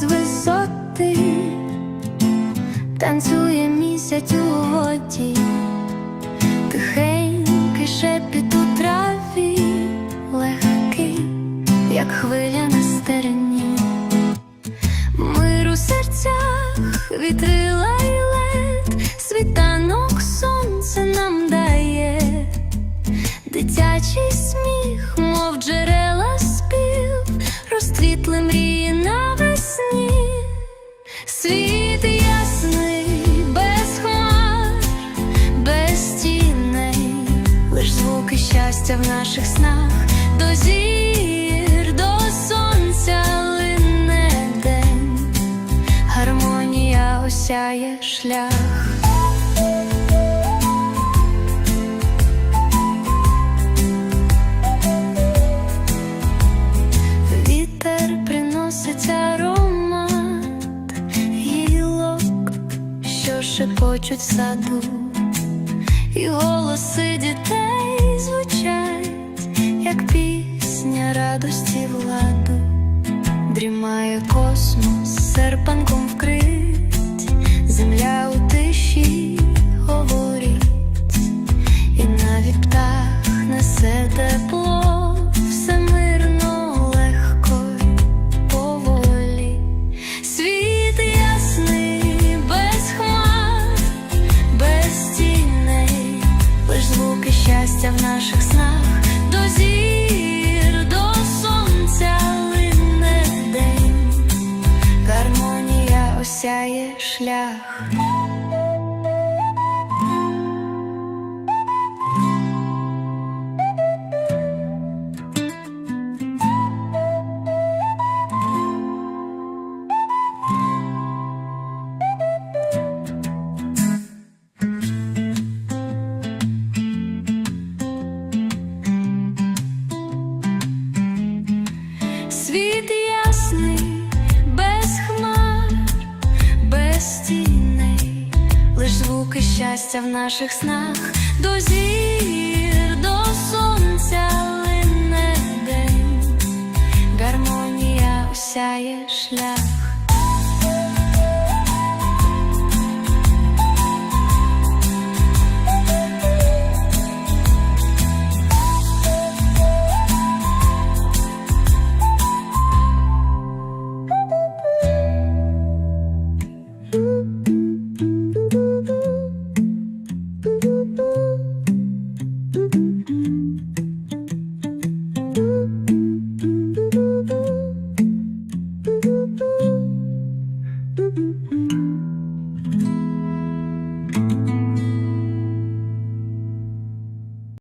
З висоти, танцює місяць у воді, тихенький шепіт у траві, легкий, як хвиля на стерні, мир у серцях вітри. Наших снах, до зір, до сонця лине день, гармонія осяє шлях. Вітер приносить аромат гілок, що шепочуть в саду, і голоси дітей звучать, як пісня радості владу, дрімає космос, серпанком вкрить, земля у тиші говорить, і навіть птах несе тепло, все мирно, легко поволі. Світ ясний, без хмар, лиш звуки щастя в наших снах, шлях. Світ ясний, щастя в наших снах, до зір, до сонця лине день, гармонія осяє шлях.